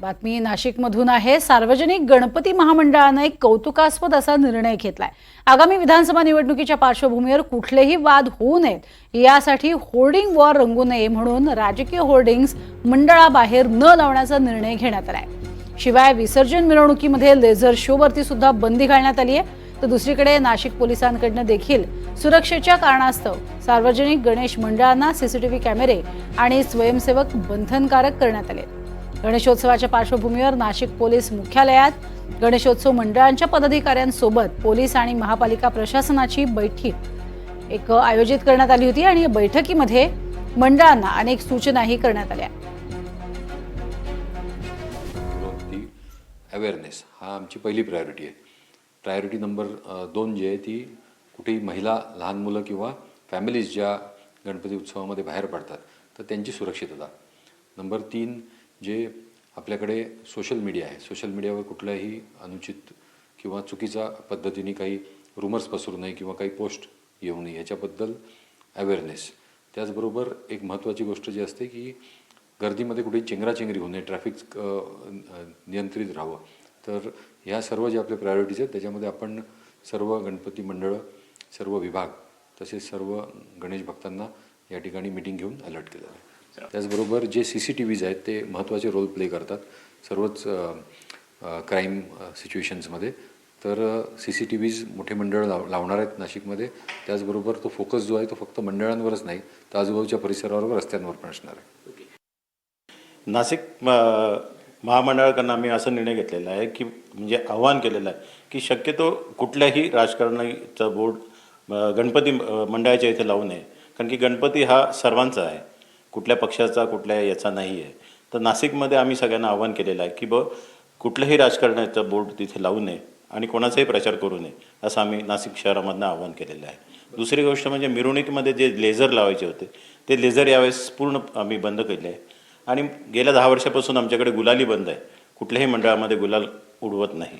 बातमी नाशिकमधून आहे. सार्वजनिक गणपती महामंडळानं एक कौतुकास्पद असा निर्णय घेतलाय. आगामी विधानसभा निवडणुकीच्या पार्श्वभूमीवर कुठलेही वाद होऊ नयेत. यासाठी होर्डिंग वॉर रंगू नये म्हणून राजकीय होर्डिंग्स मंडळाबाहेर न लावण्याचा निर्णय घेण्यात आलाय. शिवाय विसर्जन मिरवणुकीमध्ये लेझर शोवरती सुद्धा बंदी घालण्यात आली आहे. तर दुसरीकडे नाशिक पोलिसांकडनं देखील सुरक्षेच्या कारणास्तव सार्वजनिक गणेश मंडळांना सीसीटीव्ही कॅमेरे आणि स्वयंसेवक बंधनकारक करण्यात आले. गणेशोत्सवाच्या पार्श्वभूमीवर नाशिक पोलीस मुख्यालयात गणेशोत्सव मंडळांच्या पदाधिकाऱ्यांसोबत पोलीस आणि महापालिका प्रशासनाची बैठक. एक आयोजित करण्यात आली होती आणि या बैठकीमध्ये मंडळांना अनेक सूचनाही करण्यात आल्या. अवेअरनेस हा आमची पहिली प्रायोरिटी आहे. प्रायोरिटी नंबर दोन जी आहे ती कुठेही महिला लहान मुलं किंवा फॅमिलीज ज्या गणपती उत्सवामध्ये बाहेर पडतात तर त्यांची सुरक्षितता. नंबर तीन जे आपल्याकडे सोशल मीडिया आहे. सोशल मीडियावर कुठल्याही अनुचित किंवा चुकीचा पद्धतीने काही रुमर्स पसरू नये किंवा काही पोस्ट येऊ नये याच्याबद्दल अवेअरनेस त्याचबरोबर एक महत्त्वाची गोष्ट जी असते की गर्दीमध्ये कुठेही चेंगराचेंगरी होऊ नये ट्रॅफिक नियंत्रित राहावं. तर ह्या सर्व जे आपल्या प्रायोरिटीज आहेत त्याच्यामध्ये आपण सर्व गणपती मंडळं सर्व विभाग तसेच सर्व गणेश भक्तांना या ठिकाणी मिटिंग घेऊन अलर्ट केलेलं आहे. त्याचबरोबर जे सी सी टी व्हीज आहेत ते महत्त्वाचे रोल प्ले करतात. सर्वच क्राईम सिच्युएशन्समध्ये तर सी सी टी व्हीज मोठे मंडळ लाव लावणार आहेत नाशिकमध्ये. त्याचबरोबर तो फोकस जो आहे तो फक्त मंडळांवरच नाही तर आजूबाजूच्या परिसरावर रस्त्यांवर पण असणार आहे. नाशिक महामंडळाकडनं आम्ही असा निर्णय घेतलेला आहे की म्हणजे आव्हान केलेलं आहे की शक्यतो कुठल्याही राजकारणाचा बोर्ड गणपती मंडळाच्या इथे लावू नये. कारण की गणपती हा सर्वांचा आहे. कुठल्या पक्षाचा कुठल्या याचा नाही आहे तर नाशिकमध्ये आम्ही सगळ्यांना आव्हान केलेलं आहे की ब कुठलंही राजकारणाचं बोर्ड तिथे लावू नये आणि कोणाचाही प्रचार करू नये असं आम्ही नाशिक शहरामधनं आव्हान केलेलं आहे. दुसरी गोष्ट म्हणजे मिरवणुकीमध्ये जे लेझर लावायचे होते ते लेझर यावेळेस पूर्ण आम्ही बंद केले आहे. आणि गेल्या दहा वर्षापासून आमच्याकडे गुलाली बंद आहे. कुठल्याही मंडळामध्ये गुलाल उडवत नाही.